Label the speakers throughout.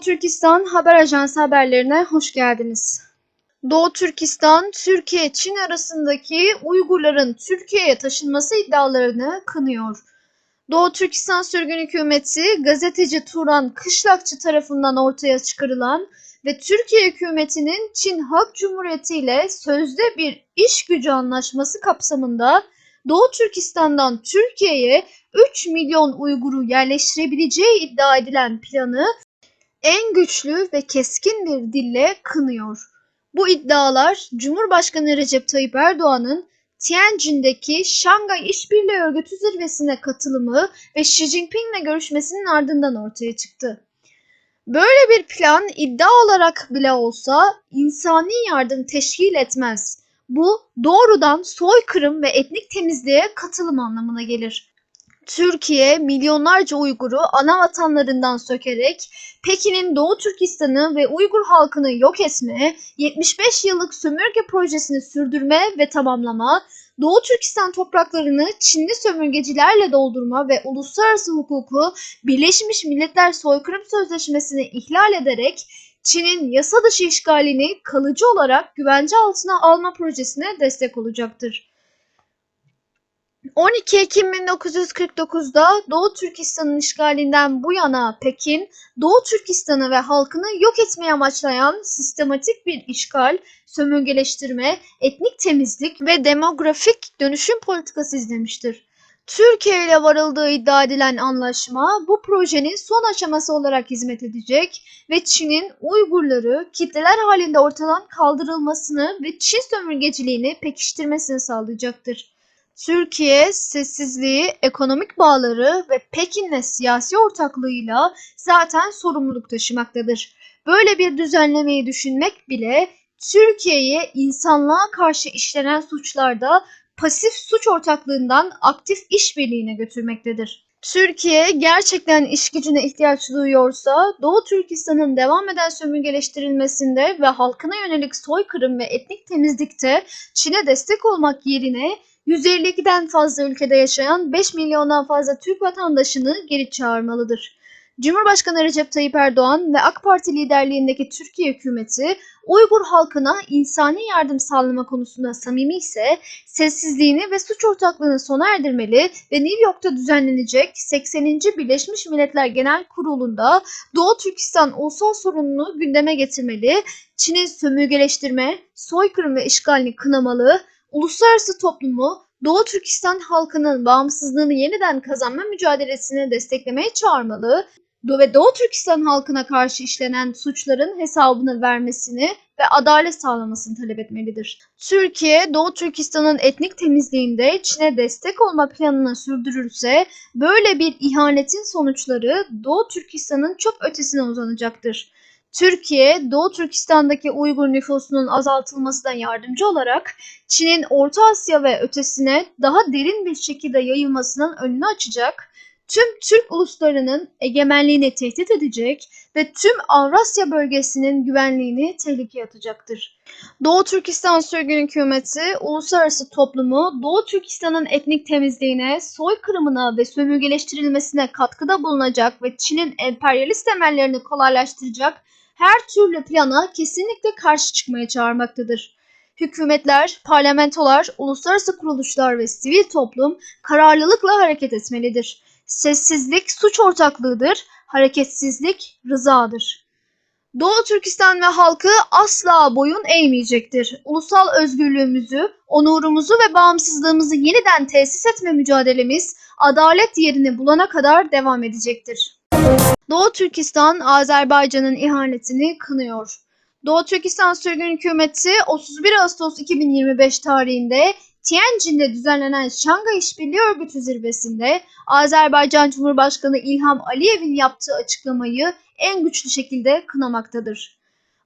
Speaker 1: Türkistan Haber Ajansı haberlerine hoş geldiniz. Doğu Türkistan, Türkiye, Çin arasındaki Uygurların Türkiye'ye taşınması iddialarını kınıyor. Doğu Türkistan Sürgün Hükümeti, gazeteci Turan Kışlakçı tarafından ortaya çıkarılan ve Türkiye hükümetinin Çin Halk Cumhuriyeti ile sözde bir iş gücü anlaşması kapsamında Doğu Türkistan'dan Türkiye'ye 3 milyon Uygur'u yerleştirebileceği iddia edilen planı en güçlü ve keskin bir dille kınıyor. Bu iddialar Cumhurbaşkanı Recep Tayyip Erdoğan'ın Tianjin'deki Şangay İşbirliği Örgütü zirvesine katılımı ve Xi Jinping'le görüşmesinin ardından ortaya çıktı. Böyle bir plan iddia olarak bile olsa insani yardım teşkil etmez. Bu doğrudan soykırım ve etnik temizliğe katılım anlamına gelir. Türkiye milyonlarca Uygur'u ana vatanlarından sökerek Pekin'in Doğu Türkistan'ı ve Uygur halkını yok etme, 75 yıllık sömürge projesini sürdürme ve tamamlama, Doğu Türkistan topraklarını Çinli sömürgecilerle doldurma ve uluslararası hukuku Birleşmiş Milletler Soykırım Sözleşmesi'ni ihlal ederek Çin'in yasa dışı işgalini kalıcı olarak güvence altına alma projesine destek olacaktır. 12 Ekim 1949'da Doğu Türkistan'ın işgalinden bu yana Pekin, Doğu Türkistan'ı ve halkını yok etmeye amaçlayan sistematik bir işgal, sömürgeleştirme, etnik temizlik ve demografik dönüşüm politikası izlemiştir. Türkiye ile varıldığı iddia edilen anlaşma bu projenin son aşaması olarak hizmet edecek ve Çin'in Uygurları kitleler halinde ortadan kaldırılmasını ve Çin sömürgeciliğini pekiştirmesini sağlayacaktır. Türkiye sessizliği, ekonomik bağları ve Pekin'le siyasi ortaklığıyla zaten sorumluluk taşımaktadır. Böyle bir düzenlemeyi düşünmek bile Türkiye'ye insanlığa karşı işlenen suçlarda pasif suç ortaklığından aktif işbirliğine götürmektedir. Türkiye gerçekten iş gücüne ihtiyaç duyuyorsa Doğu Türkistan'ın devam eden sömürgeleştirilmesinde ve halkına yönelik soykırım ve etnik temizlikte Çin'e destek olmak yerine 152'den fazla ülkede yaşayan 5 milyondan fazla Türk vatandaşını geri çağırmalıdır. Cumhurbaşkanı Recep Tayyip Erdoğan ve AK Parti liderliğindeki Türkiye hükümeti Uygur halkına insani yardım sağlama konusunda samimi ise sessizliğini ve suç ortaklığını sona erdirmeli ve New York'ta düzenlenecek 80. Birleşmiş Milletler Genel Kurulu'nda Doğu Türkistan ulusal sorununu gündeme getirmeli, Çin'in sömürgeleştirme, soykırım ve işgalini kınamalı, uluslararası toplumu Doğu Türkistan halkının bağımsızlığını yeniden kazanma mücadelesini desteklemeye çağırmalı ve Doğu Türkistan halkına karşı işlenen suçların hesabını vermesini ve adalet sağlamasını talep etmelidir. Türkiye, Doğu Türkistan'ın etnik temizliğinde Çin'e destek olma planını sürdürürse böyle bir ihanetin sonuçları Doğu Türkistan'ın çok ötesine uzanacaktır. Türkiye, Doğu Türkistan'daki Uygur nüfusunun azaltılmasına yardımcı olarak Çin'in Orta Asya ve ötesine daha derin bir şekilde yayılmasının önünü açacak, tüm Türk uluslarının egemenliğini tehdit edecek ve tüm Avrasya bölgesinin güvenliğini tehlikeye atacaktır. Doğu Türkistan Sürgün Hükümeti, uluslararası toplumu Doğu Türkistan'ın etnik temizliğine, soykırımına ve sömürgeleştirilmesine katkıda bulunacak ve Çin'in emperyalist temellerini kolaylaştıracak her türlü plana kesinlikle karşı çıkmaya çağırmaktadır. Hükümetler, parlamentolar, uluslararası kuruluşlar ve sivil toplum kararlılıkla hareket etmelidir. Sessizlik suç ortaklığıdır, hareketsizlik rızadır. Doğu Türkistan ve halkı asla boyun eğmeyecektir. Ulusal özgürlüğümüzü, onurumuzu ve bağımsızlığımızı yeniden tesis etme mücadelemiz adalet yerini bulana kadar devam edecektir. Doğu Türkistan, Azerbaycan'ın ihanetini kınıyor. Doğu Türkistan Sürgün Hükümeti 31 Ağustos 2025 tarihinde Tianjin'de düzenlenen Şangay İşbirliği Örgütü zirvesinde Azerbaycan Cumhurbaşkanı İlham Aliyev'in yaptığı açıklamayı en güçlü şekilde kınamaktadır.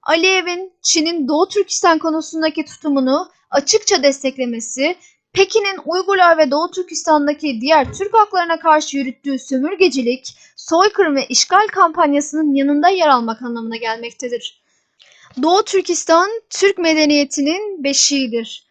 Speaker 1: Aliyev'in Çin'in Doğu Türkistan konusundaki tutumunu açıkça desteklemesi, Pekin'in Uygurlar ve Doğu Türkistan'daki diğer Türk halklarına karşı yürüttüğü sömürgecilik, soykırım ve işgal kampanyasının yanında yer almak anlamına gelmektedir. Doğu Türkistan, Türk medeniyetinin beşiğidir.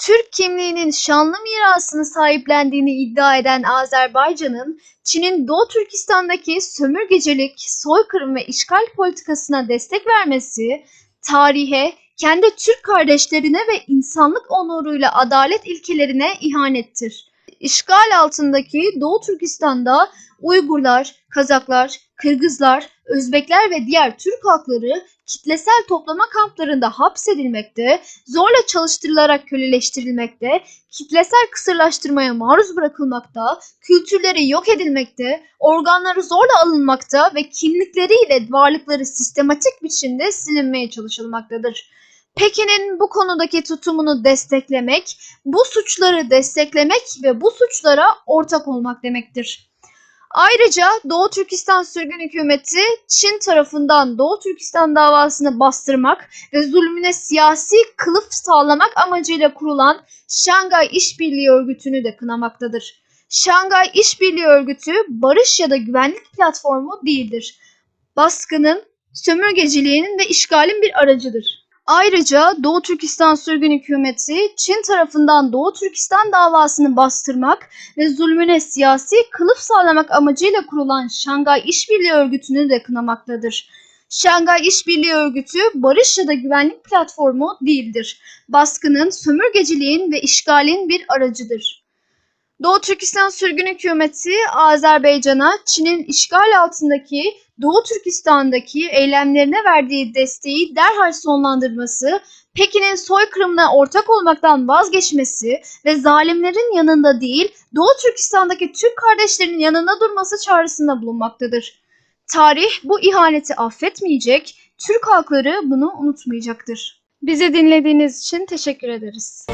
Speaker 1: Türk kimliğinin şanlı mirasını sahiplendiğini iddia eden Azerbaycan'ın Çin'in Doğu Türkistan'daki sömürgecilik, soykırım ve işgal politikasına destek vermesi, tarihe, kendi Türk kardeşlerine ve insanlık onuruyla adalet ilkelerine ihanettir. İşgal altındaki Doğu Türkistan'da Uygurlar, Kazaklar, Kırgızlar, Özbekler ve diğer Türk halkları kitlesel toplama kamplarında hapsedilmekte, zorla çalıştırılarak köleleştirilmekte, kitlesel kısırlaştırmaya maruz bırakılmakta, kültürleri yok edilmekte, organları zorla alınmakta ve kimlikleriyle varlıkları sistematik biçimde silinmeye çalışılmaktadır. Pekin'in bu konudaki tutumunu desteklemek, bu suçları desteklemek ve bu suçlara ortak olmak demektir. Ayrıca Doğu Türkistan sürgün hükümeti Çin tarafından Doğu Türkistan davasını bastırmak ve zulmüne siyasi kılıf sağlamak amacıyla kurulan Şangay İşbirliği Örgütü'nü de kınamaktadır. Şangay İşbirliği Örgütü barış ya da güvenlik platformu değildir. Baskının, sömürgeciliğin ve işgalin bir aracıdır. Ayrıca Doğu Türkistan sürgün hükümeti Çin tarafından Doğu Türkistan davasını bastırmak ve zulmüne siyasi kılıf sağlamak amacıyla kurulan Şangay İşbirliği Örgütü'nü de kınamaktadır. Şangay İşbirliği Örgütü barış ya da güvenlik platformu değildir. Baskının, sömürgeciliğin ve işgalin bir aracıdır. Doğu Türkistan sürgün hükümeti Azerbaycan'a Çin'in işgal altındaki Doğu Türkistan'daki eylemlerine verdiği desteği derhal sonlandırması, Pekin'in soykırımına ortak olmaktan vazgeçmesi ve zalimlerin yanında değil Doğu Türkistan'daki Türk kardeşlerinin yanında durması çağrısında bulunmaktadır. Tarih bu ihaneti affetmeyecek, Türk halkları bunu unutmayacaktır. Bizi dinlediğiniz için teşekkür ederiz.